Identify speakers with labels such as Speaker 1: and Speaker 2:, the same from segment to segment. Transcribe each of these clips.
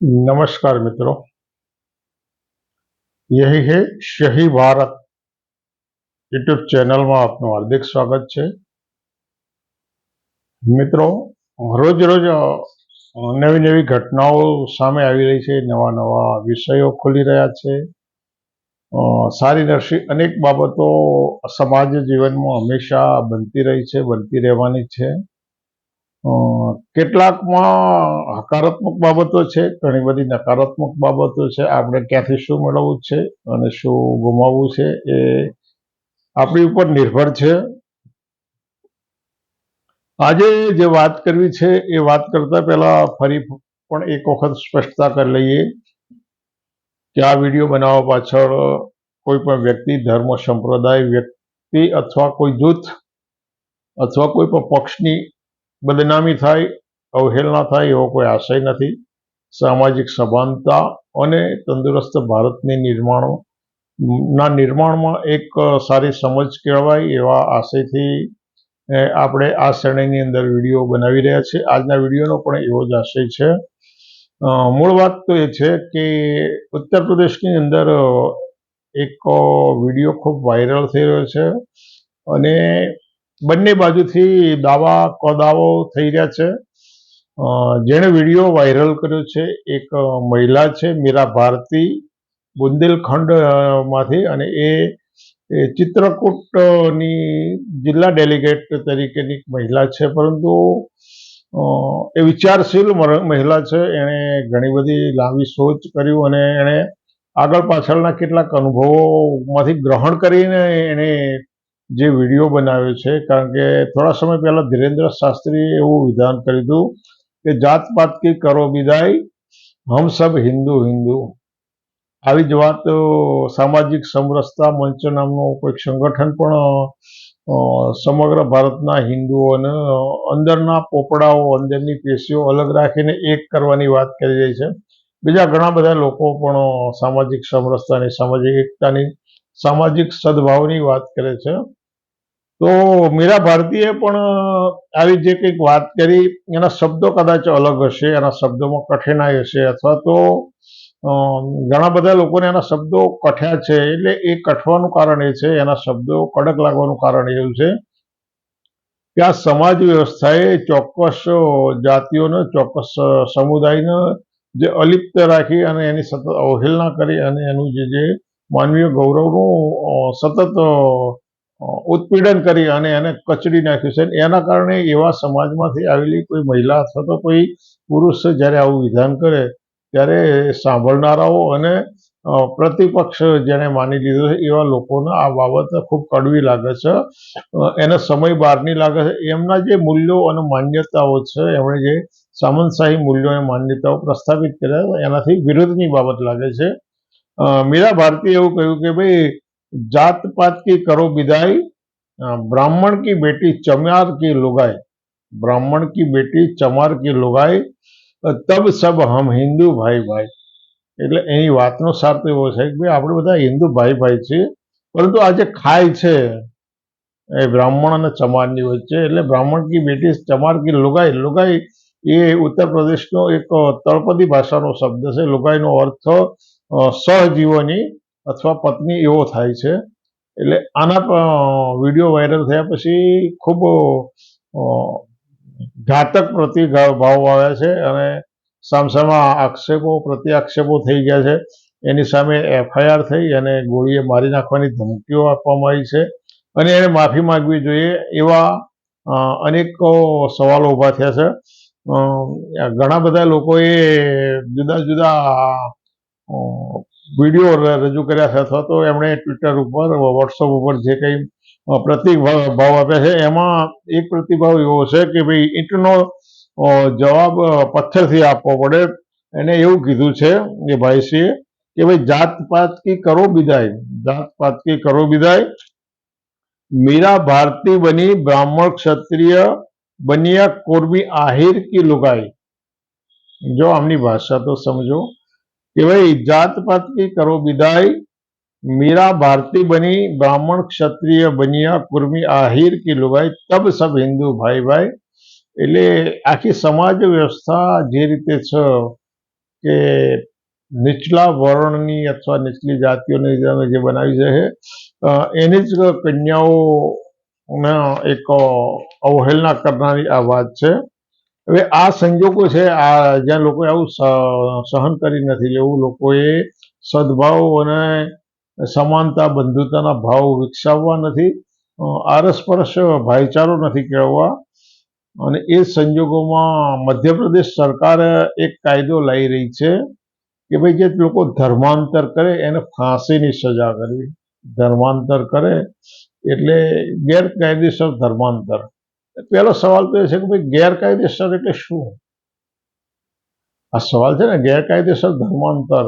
Speaker 1: નમસ્કાર મિત્રો યહી હે શહી ભારત યુટ્યુબ ચેનલમાં આપનું હાર્દિક સ્વાગત છે મિત્રો રોજ રોજ નવી નવી ઘટનાઓ સામે આવી રહી છે નવા નવા વિષયો ખુલી રહ્યા છે સારી નરસી અનેક બાબતો સમાજ જીવનમાં હંમેશા બનતી રહી છે બનતી રહેવાની છે કેટલાકમાં હકારાત્મક બાબતો છે, ઘણી બધી નકારાત્મક બાબતો છે. આપણે ક્યાંથી શું મેળવવું છે અને શું ગુમાવવું છે એ આપણી ઉપર નિર્ભર છે. આજે જે વાત કરવી છે એ વાત કરતા પહેલા ફરી પણ એક વખત સ્પષ્ટતા કરી લઈએ કે આ વીડિયો બનાવવા પાછળ કોઈ પણ વ્યક્તિ, ધર્મ, સંપ્રદાય, વ્યક્તિ અથવા કોઈ જૂથ અથવા કોઈ પણ પક્ષની બદનામી થાય, અવહેલના થાય એવો કોઈ આશય નથી. સામાજિક સભાનતા અને તંદુરસ્ત ભારતની નિર્માણ, ના નિર્માણમાં એક સારી સમજ કહેવાય એવા આશયથી આપણે આ શ્રેણીની અંદર વીડિયો બનાવી રહ્યા છીએ. આજના વિડીયોનો પણ એવો જ આશય છે. મૂળ વાત તો એ છે કે ઉત્તર પ્રદેશની અંદર, એક વીડિયો ખૂબ વાયરલ થઈ રહ્યો છે અને બંને બાજુથી દાવા કદાવો થઈ રહ્યા છે. જેણે વીડિયો વાયરલ કર્યો છે, એક મહિલા છે, મીરા ભારતી, બુંદેલખંડમાંથી અને એ ચિત્રકૂટની જિલ્લા ડેલિગેટ તરીકેની મહિલા છે, પરંતુ એ વિચારશીલ મહિલા છે. એણે ઘણી બધી લાંબી સોચ કર્યું અને એણે આગળ પાછળના કેટલાક અનુભવોમાંથી ગ્રહણ કરીને એણે જે વીડિયો બનાવ્યો છે, કારણ કે થોડા સમય પહેલા ધીરેન્દ્ર શાસ્ત્રીએ એવું વિધાન કર્યું હતું કે જાત પાત કી કરો વિદાય, હમ સબ હિન્દુ હિન્દુ. આવી જ વાત સામાજિક સમરસતા મંચ નામનું કોઈક સંગઠન પણ સમગ્ર ભારતના હિન્દુઓને અંદરના પોપડાઓ, અંદરની પેશીઓ અલગ રાખીને એક કરવાની વાત કરી રહી છે. બીજા ઘણા બધા લોકો પણ સામાજિક સમરસતાની સામાજિક એકતાની, સામાજિક સદભાવની વાત કરે છે. તો મીરા ભારતીએ પણ આવી જે કંઈક વાત કરી, એના શબ્દો કદાચ અલગ હશે, એના શબ્દોમાં કઠિનાઈ હશે અથવા તો ઘણા બધા લોકોને એના શબ્દો કઠ્યા છે, એટલે એ કઠવાનું કારણ એ છે, એના શબ્દો કડક લાગવાનું કારણ એવું છે કે આ સમાજ વ્યવસ્થાએ ચોક્કસ જાતિઓને, ચોક્કસ સમુદાયને જે અલિપ્ત રાખી અને એની સતત અવહેલના કરી અને એનું જે જે માનવીય ગૌરવનું સતત ઉત્પીડન કરી અને એને કચડી નાખ્યું છે. એના કારણે એવા સમાજમાંથી આવેલી કોઈ મહિલા અથવા તો કોઈ પુરુષ જ્યારે આવું વિધાન કરે, ત્યારે સાંભળનારાઓ અને પ્રતિપક્ષ જેને માની લીધો છે, એવા લોકોને આ બાબત ખૂબ કડવી લાગે છે. એને સમય બહારની લાગે છે. એમના જે મૂલ્યો અને માન્યતાઓ છે, એમણે જે સામંતશાહી મૂલ્યો અને માન્યતાઓ પ્રસ્થાપિત કર્યા, એનાથી વિરુદ્ધની બાબત લાગે છે. મીરા ભારતીએ એવું કહ્યું કે ભાઈ जात पात की करो विदाई अ, ब्राह्मण की बेटी चमार की लुगाई ब्राह्मण की बेटी चमार की लुगाई अ, तब सब हम हिंदू भाई भाई એટલે એની વાતનો સાર તો એવો છે કે ભાઈ આપણે બધા હિન્દુ ભાઈ ભાઈ છીએ પરંતુ આ જે ખાય છે એ બ્રાહ્મણ અને ચમારની વચ્ચે એટલે બ્રાહ્મણ કી બેટી ચમાર કી લુગાઈ લુગાઈ એ ઉત્તર પ્રદેશનો એક અ, તળપદી ભાષાનો શબ્દ છે લુગાઈનો અર્થ અ, સહજીવની અથવા પત્ની એવો થાય છે. એટલે આના વીડિયો વાયરલ થયા પછી ખૂબ ઘાતક પ્રતિભાવ આવ્યા છે અને સામસામા આક્ષેપો પ્રતિ આક્ષેપો થઈ ગયા છે. એની સામે એફઆઈઆર થઈ અને ગોળીએ મારી નાખવાની ધમકીઓ આપવામાં આવી છે. અને એને માફી માંગવી જોઈએ એવા અનેક સવાલો ઊભા થયા છે. ઘણા બધા લોકોએ જુદા જુદા વીડિયો રજૂ કર્યા છે, અથવા તો એમણે ટ્વિટર ઉપર વોટ્સઅપ ઉપર જે કંઈ પ્રતિભાવ, ભાવ આપ્યા છે, એમાં એક પ્રતિભાવ એવો છે કે ભાઈ ઈંટનો જવાબ પથ્થરથી આપવો પડે. એને એવું કીધું છે એ ભાઈશ્રીએ કે ભાઈ જાત પાત કી કરો વિદાય જાત પાત કી કરો વિદાય મીરા ભારતી બની, બ્રાહ્મણ ક્ષત્રિય બન્યા કોરબી આહિર કી લુગાઈ. જો આમની ભાષા તો સમજો. કે ભાઈ જાત પાત કી કરો વિદાય मीरा भारती बनी ब्राह्मण क्षत्रिय बनिया कुर्मी आहिर की लुगाई तब સબ હિન્દુ ભાઈ ભાઈ એટલે આખી સમાજ વ્યવસ્થા જે રીતે છે કે નીચલા વર્ણની અથવા નીચલી જાતિઓની તમે જે બનાવી છે અ, એની જ કન્યાઓને એક અવહેલના કરનારી આ વાત છે હવે આ સંજોગો છે, આ જ્યાં લોકોએ આવું સહન કરી નથી લેવું લોકોએ સદભાવ અને સમાનતા, બંધુતાના ભાવ વિકસાવવા નથી આરસપરસ ભાઈચારો નથી કેળવવા. અને એ સંજોગોમાં મધ્યપ્રદેશ સરકાર એક કાયદો લાવી રહી છે કે ભાઈ જે લોકો ધર્માંતર કરે એને ફાંસીની સજા કરવી. ધર્માંતર કરે એટલે ગેરકાયદેસર ધર્માંતર. પહેલો સવાલ તો એ છે કે ભાઈ ગેરકાયદેસર એટલે શું? આ સવાલ છે ને, ગેરકાયદેસર ધર્માંતર.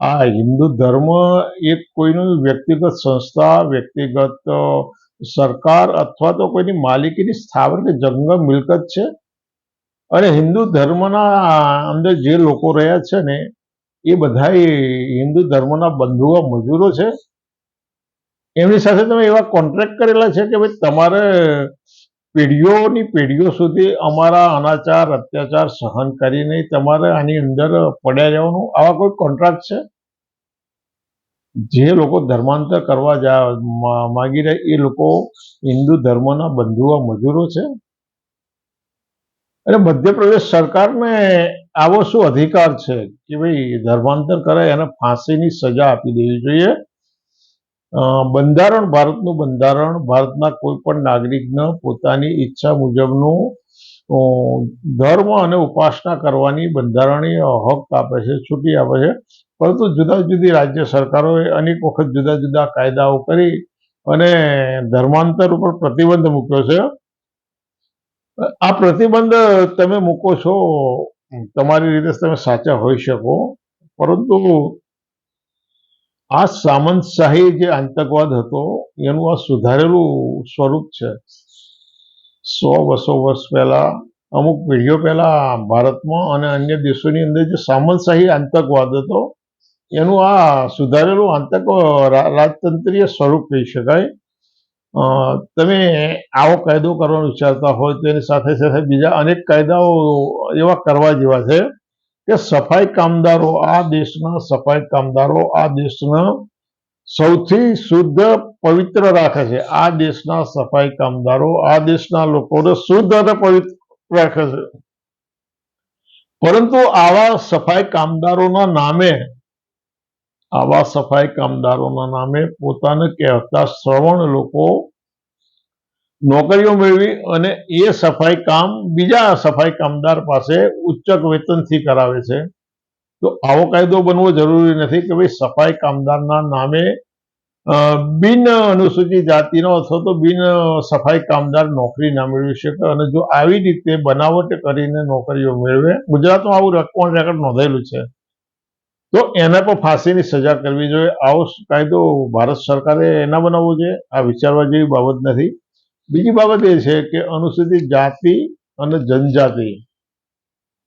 Speaker 1: આ હિન્દુ ધર્મ એક કોઈનું વ્યક્તિગત સંસ્થા, વ્યક્તિગત સરકાર અથવા તો કોઈની માલિકીની સ્થાવર કે જંગમ મિલકત છે. અને હિન્દુ ધર્મના અંદર જે લોકો રહ્યા છે ને, એ બધા હિન્દુ ધર્મના બંધુઓ, મજૂરો છે. એમની સાથે તમે એવા કોન્ટ્રાક્ટ કરેલા છે કે ભાઈ તમારે પેઢીઓની પેઢીઓ સુધી અમારા અનાચાર, અત્યાચાર સહન કરીને તમારે આની અંદર પડ્યા રહેવાનું. આવા કોઈ કોન્ટ્રાક્ટ છે? જે લોકો ધર્માંતર કરવા જા માગી રહ્યા, એ લોકો હિન્દુ ધર્મના બંધુઓ મજૂરો છે? અને મધ્યપ્રદેશ સરકારને આવો શું અધિકાર છે? કે ભાઈ ધર્માંતર કરે, એને ફાંસીની સજા આપી દેવી જોઈએ. બંધારણ, ભારતનું બંધારણ, ભારતના કોઈ પણ નાગરિકને પોતાની ઈચ્છા મુજબનું ધર્મ અને ઉપાસના કરવાની બંધારણીય હક આપે છે, છૂટી આપે છે. પરંતુ જુદા જુદી રાજ્ય સરકારોએ અનેક વખત જુદા જુદા કાયદાઓ કરી અને ધર્માંતર ઉપર પ્રતિબંધ મૂક્યો છે. આ પ્રતિબંધ તમે મૂકો છો, તમારી રીતે તમે સાચા હોઈ શકો. પરંતુ આ સામંતશાહી જે આતંકવાદ હતો, એનું આ સુધારેલું સ્વરૂપ છે. સો બસો વર્ષ પહેલા, અમુક પેઢીઓ પહેલા ભારતમાં અને અન્ય દેશોની અંદર જે સામંતશાહી આતંકવાદ હતો, એનું આ સુધારેલું આતંક રાજતંત્રીય સ્વરૂપ કહી શકાય. તમે આવો કાયદો કરવાનું વિચારતા હોય તો એની સાથે સાથે બીજા અનેક કાયદાઓ એવા કરવા જેવા છે. કે સફાઈ કામદારો આ દેશના સફાઈ કામદારો આ દેશના સૌથી શુદ્ધ, પવિત્ર રાખે છે. આ દેશના સફાઈ કામદારો, આ દેશના લોકોને શુદ્ધ અને પવિત્ર રાખે છે. પરંતુ આવા સફાઈ કામદારોના નામે, આવા સફાઈ કામદારોના નામે પોતાને કહેતા શ્રવણ લોકો નોકરીઓ મેળવી અને એ સફાઈ કામ, બીજા સફાઈ કામદાર પાસે ઉચ્ચક વેતનથી કરાવે છે. તો આવો કાયદો બનવો જરૂરી નથી કે ભાઈ સફાઈ કામદારના નામે બિન અનુસૂચિત જાતિનો અથવા તો બિન સફાઈ કામદાર નોકરી ના મેળવી શકે. અને જો આવી રીતે બનાવટ કરીને નોકરીઓ મેળવે, ગુજરાતમાં આવું રેકોર્ડ રેકોર્ડ નોંધેલું છે? તો એના પર ફાંસીની સજા કરવી જોઈએ. આવો કાયદો ભારત સરકારે એના બનાવવો જોઈએ. આ વિચારવા જેવી બાબત નથી. બીજી બાબત એ છે કે અનુસૂચિત જાતિ અને જનજાતિ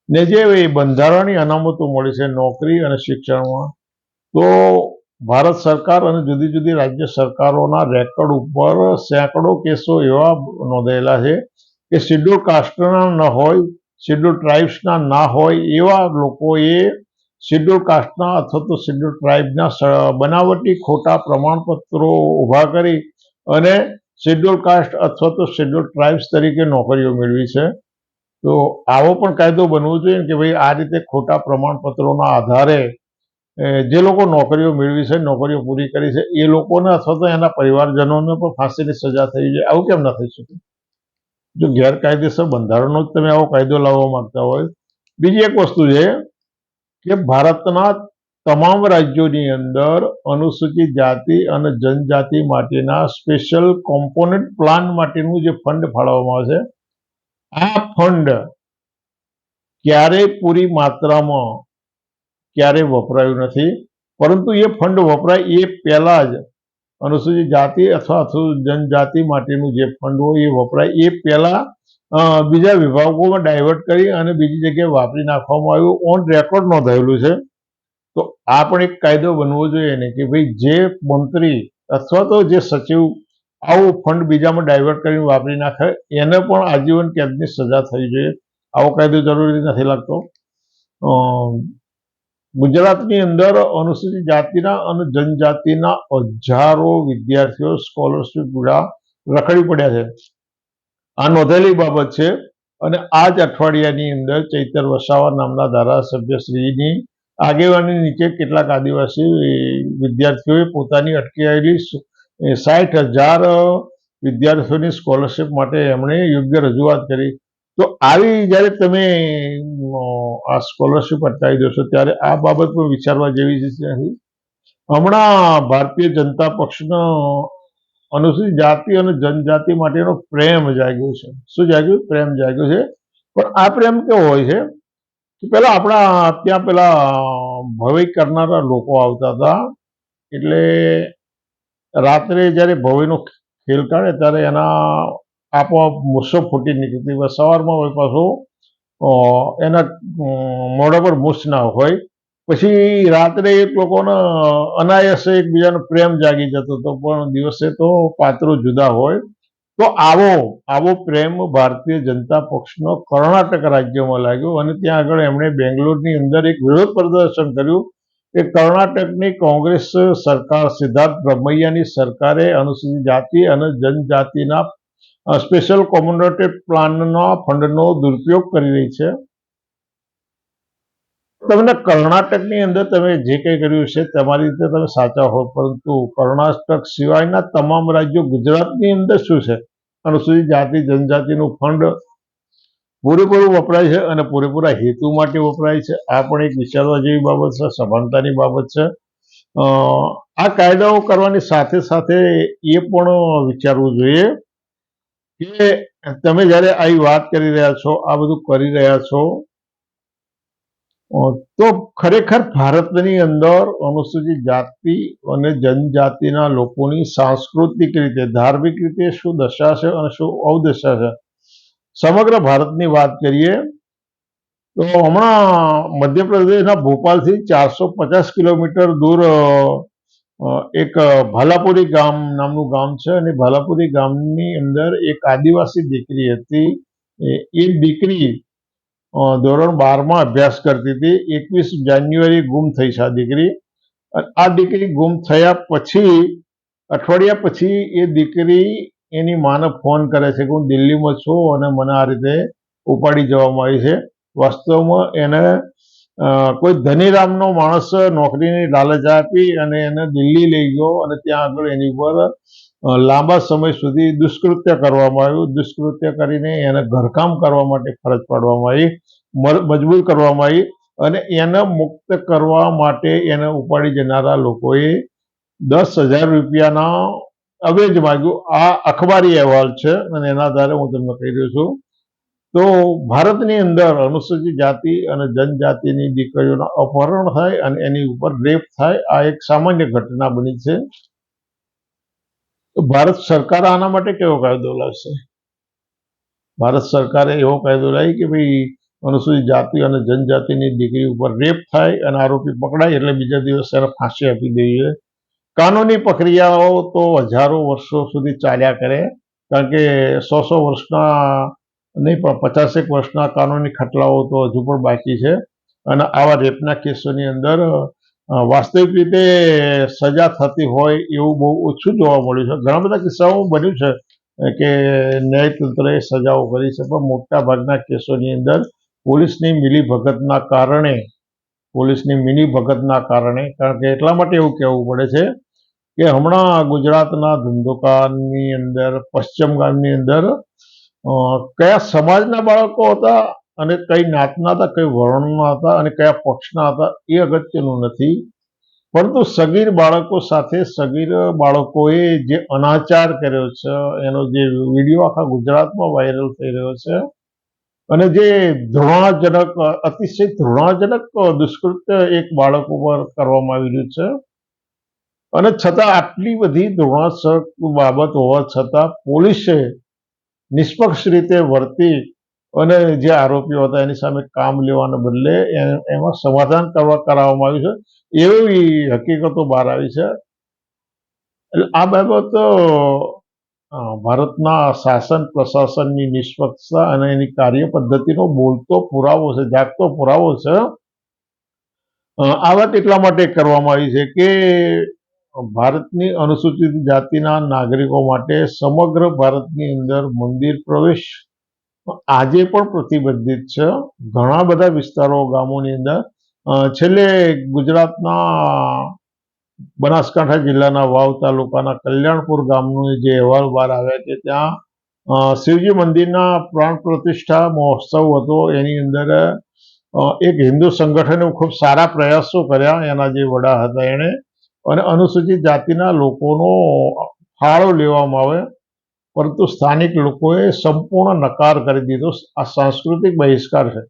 Speaker 1: ને જે બંધારણની અનામતો મળી છે નોકરી અને શિક્ષણમાં, તો ભારત સરકાર અને જુદી જુદી રાજ્ય સરકારોના રેકોર્ડ ઉપર સેંકડો કેસો એવા નોંધાયેલા છે કે શિડ્યુલ કાસ્ટના ન હોય, શિડ્યુલ ટ્રાઇબ્સના ના હોય એવા લોકોએ શિડ્યુલ કાસ્ટના અથવા તો શિડ્યુલ ટ્રાઇબના બનાવટી ખોટા પ્રમાણપત્રો ઊભા કરી અને શિડ્યુલ કાસ્ટ અથવા તો શેડ્યુલ ટ્રાઇબ્સ તરીકે નોકરીઓ મેળવી છે. તો આવો પણ કાયદો બનવો જોઈએ કે ભાઈ આ રીતે ખોટા પ્રમાણપત્રોના આધારે જે લોકો નોકરીઓ મેળવી છે, નોકરીઓ પૂરી કરી છે, એ લોકોને અથવા તો એના પરિવારજનોને પણ ફાંસીની સજા થઈ જાય, આવું કેમ ના થઈ શકે? જો ગેરકાયદેસર બંધારણનો જ તમે આવો કાયદો લાવવા માંગતા હોય. બીજી એક વસ્તુ છે કે ભારતના તમામ રાજ્યોની અંદર અનુસૂચિત જાતિ અને જનજાતિ માટેના સ્પેશિયલ કોમ્પોનન્ટ પ્લાન માટેનું જે ફંડ ફાળવવામાં આવે છે, આ ફંડ ક્યારેય પૂરી માત્રામાં ક્યારેય વપરાયું નથી. પરંતુ એ ફંડ વપરાય એ પહેલા જ અનુસૂચિત જાતિ અથવા જનજાતિ માટેનું જે ફંડ હોય એ વપરાય. એ પહેલા બીજા વિભાગોમાં ડાયવર્ટ કરી અને બીજી જગ્યાએ વાપરી નાખવામાં આવ્યું. ઓન રેકોર્ડ નોંધાયેલું છે. તો આ પણ એક કાયદો બનવો જોઈએ ને કે ભાઈ જે મંત્રી અથવા તો જે સચિવ આવું ફંડ બીજામાં ડાયવર્ટ કરીને વાપરી નાખે, એને પણ આજીવન કેદની સજા થવી જોઈએ. આવો કાયદો જરૂરી નથી લાગતો. ગુજરાતની અંદર અનુસૂચિત જાતિના અને જનજાતિના હજારો વિદ્યાર્થીઓ સ્કોલરશીપ ગુડા રખડી પડ્યા છે. આ નોંધેલી બાબત છે અને આ જ અઠવાડિયાની અંદર ચૈતર વસાવા નામના ધારાસભ્યશ્રીની આગેવાની નીચે કેટલાક આદિવાસી વિદ્યાર્થીઓએ પોતાની અટકાયેલી સાઠ હજાર વિદ્યાર્થીઓની સ્કોલરશીપ માટે એમણે યોગ્ય રજૂઆત કરી. તો આવી જ્યારે તમે આ સ્કોલરશીપ અટકાવી દેશો, ત્યારે આ બાબત પણ વિચારવા જેવી છે હમણાં ભારતીય જનતા પક્ષનો અનુસૂચિત જાતિ અને જનજાતિ માટેનો પ્રેમ જાગ્યો છે. શું જાગ્યું? પ્રેમ જાગ્યો છે. પણ આ પ્રેમ કેવો હોય છે? કે પેલા આપણા ત્યાં પેલા ભવાઈ કરનારા લોકો આવતા હતા. એટલે રાત્રે જ્યારે ભવાઈનો ખેલ કાઢે ત્યારે એના આપોઆપ મૂસો ફૂટી નીકળતી સવારમાં હોય પાછું એના મોઢા પર મૂછ ના હોય. પછી રાત્રે એક લોકોને અનાયાસે એકબીજાનો પ્રેમ જાગી જતો હતો. પણ દિવસે તો પાત્રો જુદા હોય. તો આવો આવો પ્રેમ ભારતીય જનતા પક્ષનો કર્ણાટક રાજ્યમાં લાગ્યો અને ત્યાં આગળ એમણે બેંગ્લોરની અંદર એક વિરોધ પ્રદર્શન કર્યું કે કર્ણાટકની કોંગ્રેસ સરકાર સિદ્ધાર્થ બ્રહ્મૈયાની સરકારે અનુસૂચિત જાતિ અને જનજાતિના સ્પેશિયલ કોમ્યુનિટી પ્લાનના ફંડનો દુરુપયોગ કરી રહી છે. તમને કર્ણાટકની અંદર તમે જે કંઈ કર્યું છે તમારી રીતે તમે સાચા હો, પરંતુ કર્ણાટક સિવાયના તમામ રાજ્યો ગુજરાતની અંદર શું છે? અનુસૂચિત જાતિ, જનજાતિનું ફંડ પૂરેપૂરું વપરાય છે અને પૂરેપૂરા હેતુ માટે વપરાય છે. આ પણ એક વિચારવા જેવી બાબત છે, સમાનતાની બાબત છે. આ કાયદાઓ કરવાની સાથે સાથે એ પણ વિચારવું જોઈએ કે તમે જ્યારે આવી વાત કરી રહ્યા છો, આ બધું કરી રહ્યા છો તો ખરેખર ભારતની અંદર અનુસૂચિત જાતિ અને જનજાતિના લોકોની સાંસ્કૃતિક રીતે, ધાર્મિક રીતે શું દશા છે અને શું અવદશા છે? સમગ્ર ભારતની વાત કરીએ, તો હમણાં મધ્યપ્રદેશના ભોપાલથી ચારસો પચાસ કિલોમીટર દૂર એક ભાલાપુરી ગામ નામનું ગામ છે અને ભાલાપુરી ગામની અંદર એક આદિવાસી દીકરી હતી. એ- દીકરી ધોરણ બારમાં અભ્યાસ કરતી હતી. એકવીસ જાન્યુઆરી ગુમ થઈ છે આ દીકરી. આ દીકરી ગુમ થયા પછી, અઠવાડિયા પછી એ દીકરી એની માને ફોન કરે છે કે હું દિલ્હીમાં છું અને મને આ રીતે ઉપાડી જવામાં આવી છે. વાસ્તવમાં એને કોઈ ધનીરામનો માણસ નોકરીની લાલચ આપી અને એને દિલ્હી લઈ ગયો અને ત્યાં આગળ એની ઉપર લાંબા સમય સુધી દુષ્કૃત્ય કરવામાં આવ્યું. દુષ્કૃત્ય કરીને એને ઘરકામ કરવા માટે ફરજ પાડવામાં આવી મજબૂર કરવામાં આવી અને એને મુક્ત કરવા માટે એને ઉપાડી જનારા લોકોએ દસ હજાર રૂપિયાના અવેજ માગ્યું. આ અખબારી અહેવાલ છે અને એના આધારે હું તમને કહી રહ્યો છું. તો ભારતની અંદર અનુસૂચિત જાતિ અને જનજાતિની દીકરીઓના અપહરણ થાય અને એની ઉપર રેપ થાય, આ એક સામાન્ય ઘટના બની છે. તો ભારત સરકાર આના માટે કેવો કાયદો લાવશે? ભારત સરકારે એવો કાયદો લાવી કે ભાઈ અનુસૂચિત જાતિ અને જનજાતિની દીકરી ઉપર રેપ થાય અને આરોપી પકડાય એટલે બીજા દિવસે એને ફાંસી આપી દેવી જોઈએ કાનૂની પ્રક્રિયાઓ તો હજારો વર્ષો સુધી ચાલ્યા કરે, કારણ કે સો સો વર્ષના નહીં પણ પચાસેક વર્ષના કાનૂની ખટલાઓ તો હજુ પણ બાકી છે. અને આવા રેપના કેસોની અંદર વાસ્તવિક રીતે સજા થતી હોય એવું બહુ ઓછું જોવા મળ્યું છે. ઘણા બધા કિસ્સાઓ બન્યું છે કે ન્યાયતંત્રએ સજાઓ કરી છે, પણ મોટા ભાગના કેસોની અંદર પોલીસની મિલીભગતના કારણે, પોલીસની મિલીભગતના કારણે, કારણ કે એટલા માટે એવું કહેવું પડે છે કે હમણાં ગુજરાતના ધંધોકાની અંદર, પશ્ચિમ ગામની અંદર કયા સમાજના બાળકો હતા અને કઈ જ્ઞાતના હતા, કઈ વર્ણના હતા અને કયા પક્ષના હતા એ અગત્યનું નથી. પરંતુ સગીર બાળકો સાથે, સગીર બાળકોએ જે અનાચાર કર્યો છે, એનો જે વીડિયો આખા ગુજરાતમાં વાયરલ થઈ રહ્યો છે, અને જે ધૃણાજનક, અતિશય ધૃણાજનક દુષ્કૃત્ય એક બાળક ઉપર કરવામાં આવી રહ્યું છે. અને છતાં આટલી બધી ધૃણાસક બાબત હોવા છતાં પોલીસે નિષ્પક્ષ રીતે વર્તી અને જે આરોપીઓ હતા એની સામે કામ લેવાના બદલે એમાં સમાધાન કરવા કરાવવામાં આવ્યું છે. એવી હકીકતો બહાર આવી છે. એટલે આ બાબત ભારતના શાસન પ્રશાસનની નિષ્પક્ષતા અને એની કાર્ય પદ્ધતિનો બોલતો પુરાવો છે, જાગતો પુરાવો છે. આ વાત એટલા માટે કરવામાં આવી છે કે ભારતની અનુસૂચિત જાતિના નાગરિકો માટે સમગ્ર ભારતની અંદર મંદિર પ્રવેશ આજે પણ પ્રતિબંધિત છે. ઘણા બધા વિસ્તારો ગામોની અંદર છેલ્લે ગુજરાતના બનાસકાંઠા જિલ્લાના વાવ તાલુકાના કલ્યાણપુર ગામનો જે અહેવાલ બહાર આવ્યા કે ત્યાં શિવજી મંદિરના પ્રાણ પ્રતિષ્ઠા મહોત્સવ હતો. એની અંદર એક હિન્દુ સંગઠને ખૂબ સારા પ્રયાસો કર્યા એના જે વડા હતા એણે. અને અનુસૂચિત જાતિના લોકોનો ફાળો લેવામાં આવે. પરંતુ સ્થાનિક લોકોએ સંપૂર્ણ નકાર કરી દીધો. આ સાંસ્કૃતિક બહિષ્કાર છે.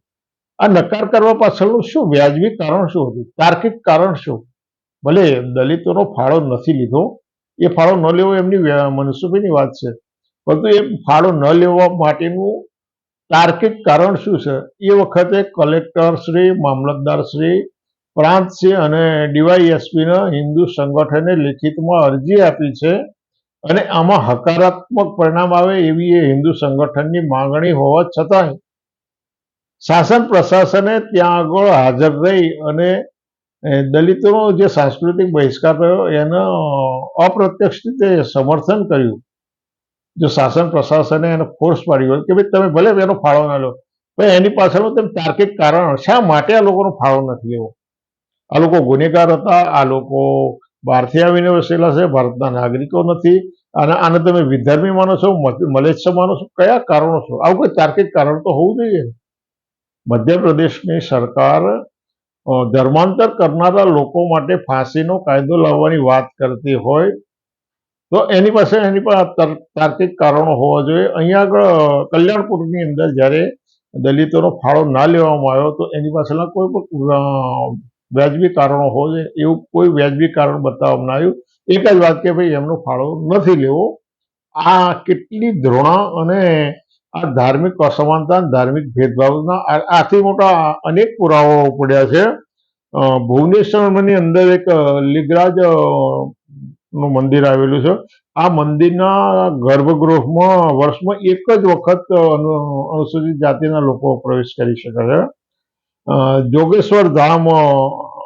Speaker 1: આ નકાર કરવા પાછળનું શું વ્યાજબી કારણ શું હતું? તાર્કિક કારણ શું? ભલે દલિતોનો ફાળો નથી લીધો. એ ફાળો ન લેવો એમની મનસુબીની વાત છે. પરંતુ એ ફાળો ન લેવા માટેનું તાર્કિક કારણ શું છે? એ વખતે કલેક્ટર શ્રી, મામલતદાર શ્રી, પ્રાંત શ્રી અને ડીવાયએસપીના હિન્દુ સંગઠને લિખિતમાં અરજી આપી છે. અને આમાં હકારાત્મક પરિણામ આવે એવી એ હિન્દુ સંગઠનની માંગણી હોવા છતાંય શાસન પ્રશાસને ત્યાં આગળ હાજર રહી અને દલિતોનો જે સાંસ્કૃતિક બહિષ્કાર થયો એનો અપ્રત્યક્ષ રીતે સમર્થન કર્યું. જો શાસન પ્રશાસને એને ફોર્સ પાડ્યો કે ભાઈ તમે ભલે એનો ફાળો ના લો, પણ એની પાછળનું તેમ તાર્કિક કારણ શા માટે આ લોકોનો ફાળો નથી લેવો? આ લોકો ગુનેગાર હતા, આ લોકો બહારથી આવીને વસેલા છે, ભારતના નાગરિકો નથી. અને આને તમે વિધર્મી માનો છો મલેશિયા માનો છો, કયા કારણો છો? આવું કોઈ તાર્કિક કારણ તો હોવું જોઈએ. મધ્યપ્રદેશની સરકાર ધર્માંતર કરનારા લોકો માટે ફાંસીનો કાયદો લાવવાની વાત કરતી હોય, તો એની પાસે, એની પણ તાર્કિક કારણો હોવા જોઈએ. અહીંયા આગળ કલ્યાણપુરની અંદર જ્યારે દલિતોનો ફાળો ના લેવામાં આવ્યો, તો એની પાસેના કોઈ પણ વ્યાજબી કારણો હોય એવું કોઈ વ્યાજબી કારણ બતાવવામાં આવ્યું. એક જ વાત કે ભાઈ, એમનો ફાળો નથી લેવો. આ કેટલી ધૃણા અને આ ધાર્મિક અસમાનતા ધાર્મિક ભેદભાવના આથી મોટા અનેક પુરાવાઓ પડ્યા છે. ભુવનેશ્વરની અંદર એક લિગરાજનું મંદિર આવેલું છે. આ મંદિરના ગર્ભગૃહમાં વર્ષમાં એક જ વખત અનુ- અનુસૂચિત જાતિના લોકો પ્રવેશ કરી શકે છે. જોગેશ્વર ધામ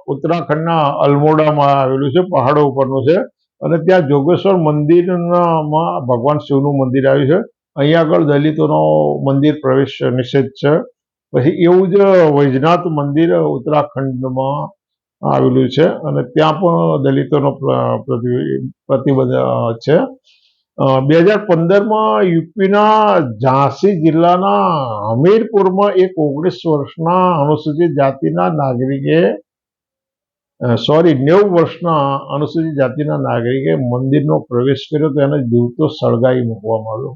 Speaker 1: ઉત્તરાખંડના અલમોડામાં આવેલું છે, પહાડો ઉપરનું છે. અને ત્યાં જોગેશ્વર મંદિરમાં ભગવાન શિવનું મંદિર આવ્યું છે. અહીંયા આગળ દલિતોનો મંદિર પ્રવેશ નિષેધ છે. પછી એવું જ વૈજનાથ મંદિર ઉત્તરાખંડમાં આવેલું છે. અને ત્યાં પણ દલિતોનો પ્રતિબંધ છે. બે હજાર પંદરમાં યુપીના ઝાંસી જિલ્લાના હમીરપુરમાં એક ઓગણીસ વર્ષના અનુસૂચિત જાતિના નાગરિકે સોરી, નેવું વર્ષના અનુસૂચિત જાતિના નાગરિકે મંદિરનો પ્રવેશ કર્યો તો એને જીવતો સળગાવી મૂકવામાં આવ્યો.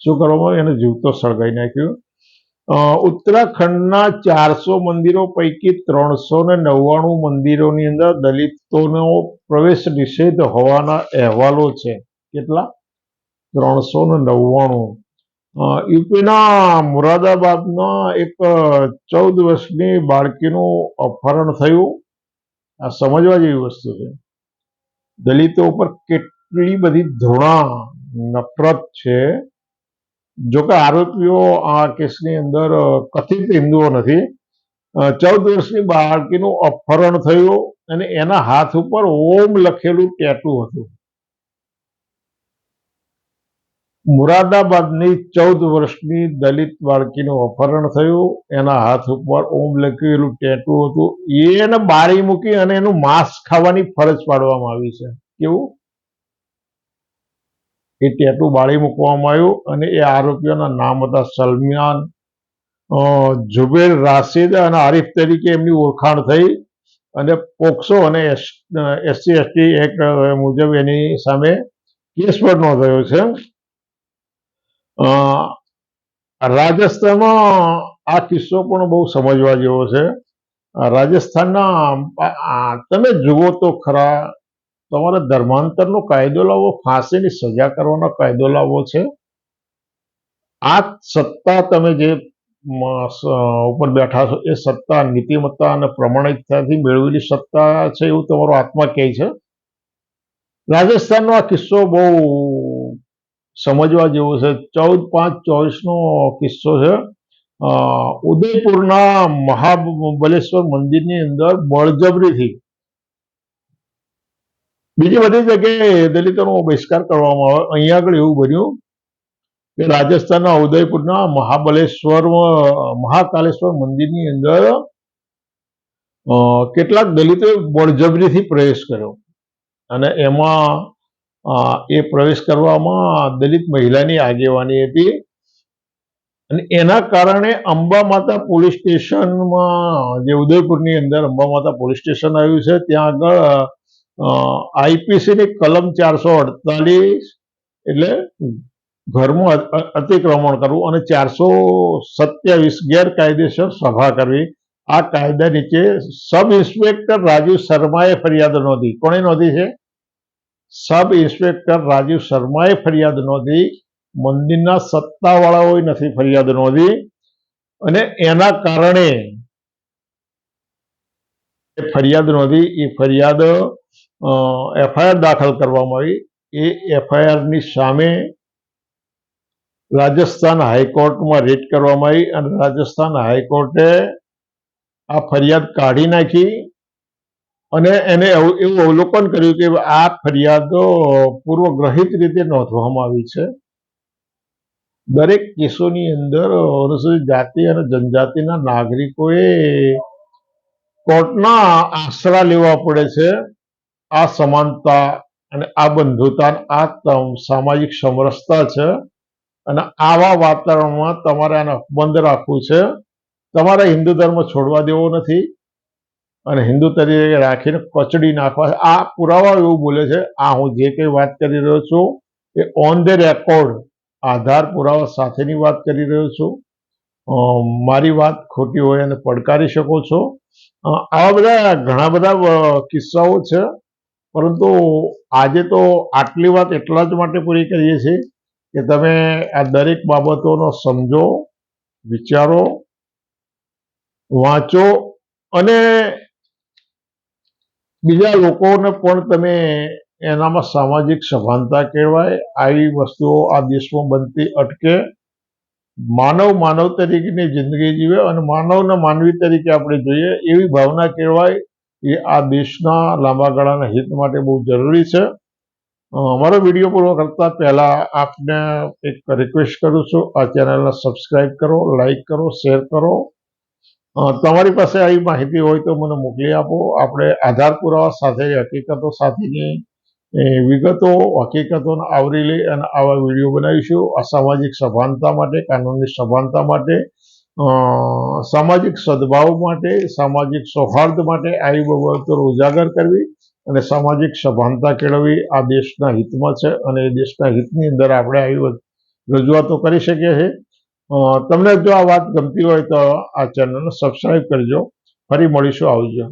Speaker 1: શું કરવામાં આવ્યું? એને જીવતો સળગાવી નાખ્યો. ઉત્તરાખંડના ચારસો મંદિરો પૈકી ત્રણસો ને નવ્વાણું મંદિરોની અંદર દલિતોનો પ્રવેશ નિષેધ હોવાના અહેવાલો છે. કેટલા? ત્રણસો ને નવ્વાણું. યુપીના મુરાદાબાદના એક ચૌદ વર્ષની બાળકીનું અપહરણ થયું. આ સમજવા જેવી વસ્તુ છે. દલિતો ઉપર કેટલી બધી ધૃણા, નફરત છે. જોકે આરોપીઓ આ કેસની અંદર કથિત હિન્દુઓ નથી. ચૌદ વર્ષની બાળકીનું અપહરણ થયું અને એના હાથ ઉપર ઓમ લખેલું ટેટુ હતું. મુરાદાબાદની ચૌદ વર્ષની દલિત બાળકીનું અપહરણ થયું. એના હાથ ઉપર ઓમ લખેલું ટેટુ હતું. એને બાળી મૂકી અને એનું માંસ ખાવાની ફરજ પાડવામાં આવી છે. કેવું? એ ટેટુ બાળી મૂકવામાં આવ્યું અને એ આરોપીઓના નામ હતા સલમાન અ, જુબેર રાશિદ અને આરીફ તરીકે એમની ઓળખાણ થઈ. અને પોક્સો અને એસસી એસટી એક્ટ મુજબ એની સામે કેસ પણ નોંધાયો છે. રાજસ્થાનમાં આ કિસ્સો પણ બહુ સમજવા જેવો છે. રાજસ્થાનના તમે જુઓ તો ખરા, તમારે ધર્માંતરનો કાયદો લાવવો ફાંસીની સજા કરવાનો કાયદો લાવવો છે. આ સત્તા તમે જે ઉપર બેઠા છો, એ સત્તા નીતિમત્તા અને પ્રમાણિકતાથી મેળવેલી સત્તા છે એવું તમારો આત્મા કહે છે. રાજસ્થાનનો આ કિસ્સો બહુ સમજવા જેવો છે. ચૌદ પાંચ ચોવીસનો કિસ્સો છે. ઉદયપુરના મહાબલેશ્વર મંદિરની અંદર બળજબરીથી બીજી બધી જગ્યાએ દલિતોનો બહિષ્કાર કરવામાં આવે. અહીંયા આગળ એવું બન્યું કે રાજસ્થાનના ઉદયપુરના મહાબલેશ્વર, મહાકાલેશ્વર મંદિરની અંદર કેટલાક દલિતોએ બળજબરીથી પ્રવેશ કર્યો. અને એમાં એ પ્રવેશ કરવામાં દલિત મહિલાની આગેવાની હતી. અને એના કારણે અંબા માતા પોલીસ સ્ટેશનમાં, જે ઉદયપુરની અંદર અંબા માતા પોલીસ સ્ટેશન આવ્યું છે, ત્યાં આગળ આઈપીસીની કલમ ચારસો અડતાલીસ એટલે ઘરમાં અતિક્રમણ કરવું અને ચારસો સત્યાવીસ ગેરકાયદેસર સભા કરવી. આ કાયદા નીચે સબ ઇન્સ્પેક્ટર રાજીવ શર્માએ ફરિયાદ નોંધી. કોણે નોંધી છે? સબ ઇન્સ્પેક્ટર રાજીવ શર્માએ ફરિયાદ નોંધી, મંદિરના સત્તાવાળાઓએ નથી ફરિયાદ નોંધી, અને એના કારણે ફરિયાદ નોંધી, એ ફરિયાદ એફઆઈઆર દાખલ કરવામાં આવી. એ એફઆઈઆરની સામે રાજસ્થાન હાઈકોર્ટમાં રેટ કરવામાં આવી અને રાજસ્થાન હાઈકોર્ટે આ ફરિયાદ કાઢી નાખી. અને એને એવું અવલોકન કર્યું કે આ ફરિયાદો પૂર્વગ્રહિત રીતે નોંધવામાં આવી છે. દરેક કેસોની અંદર જાતિ અને જનજાતિના નાગરિકોએ કોર્ટના આશરા લેવા પડે છે. આ સમાનતા અને આ બંધુતા, આ સામાજિક સમરસતા છે અને આવા વાતાવરણમાં તમારે આને બંધ રાખવું છે. તમારે હિન્દુ ધર્મ છોડવા દેવો નથી. અને હિન્દુ તરીકે રાખીને કચડી નાખવા આ પુરાવા એવું બોલે છે, આ હું જે કંઈ વાત કરી રહ્યો છું, એ ઓન ધ રેકોર્ડ આધાર પુરાવા સાથેની વાત કરી રહ્યો છું. મારી વાત ખોટી હોય અને પડકારી શકો છો. આવા બધા ઘણા બધા કિસ્સાઓ છે. પરંતુ આજે તો આટલી વાત એટલા જ માટે પૂરી કરીએ છીએ કે તમે આ દરેક બાબતોનો સમજો, વિચારો, વાંચો અને બીજા લોકોને પણ તમે એનામાં સામાજિક સભાનતા કહેવાય આવી વસ્તુઓ આ દેશમાં બનતી અટકે. માનવ માનવ તરીકેની જિંદગી જીવે અને માનવને માનવી તરીકે આપણે જોઈએ, એવી ભાવના કહેવાય એ આ દેશના લાંબા ગાળાના હિત માટે બહુ જરૂરી છે. અમારો વીડિયો પૂરો કરતા પહેલા આપને એક રિક્વેસ્ટ કરું છું. આ ચેનલને સબસ્ક્રાઈબ કરો લાઈક કરો શેર કરો. તમારી પાસે આવી માહિતી હોય તો મને મોકલી આપો. આપણે આધાર પુરાવા સાથે હકીકતો સાથેની વિગતો, હકીકતોને આવરી લઈ અને આવા વીડિયો બનાવીશું. અસામાજિક સભાનતા માટે, કાનૂની સભાનતા માટે સામાજિક સદભાવ માટે, સામાજિક સૌહાર્દ માટે આવી બાબતો ઉજાગર કરવી અને સામાજિક સભાનતા કેળવવી આ દેશના હિતમાં છે અને એ દેશના હિતની અંદર આપણે આવી રજૂઆતો કરી શકીએ છીએ. તમને જો આ વાત ગમતી હોય તો આ ચેનલને સબસ્ક્રાઇબ કરજો. ફરી મળીશું આવજો.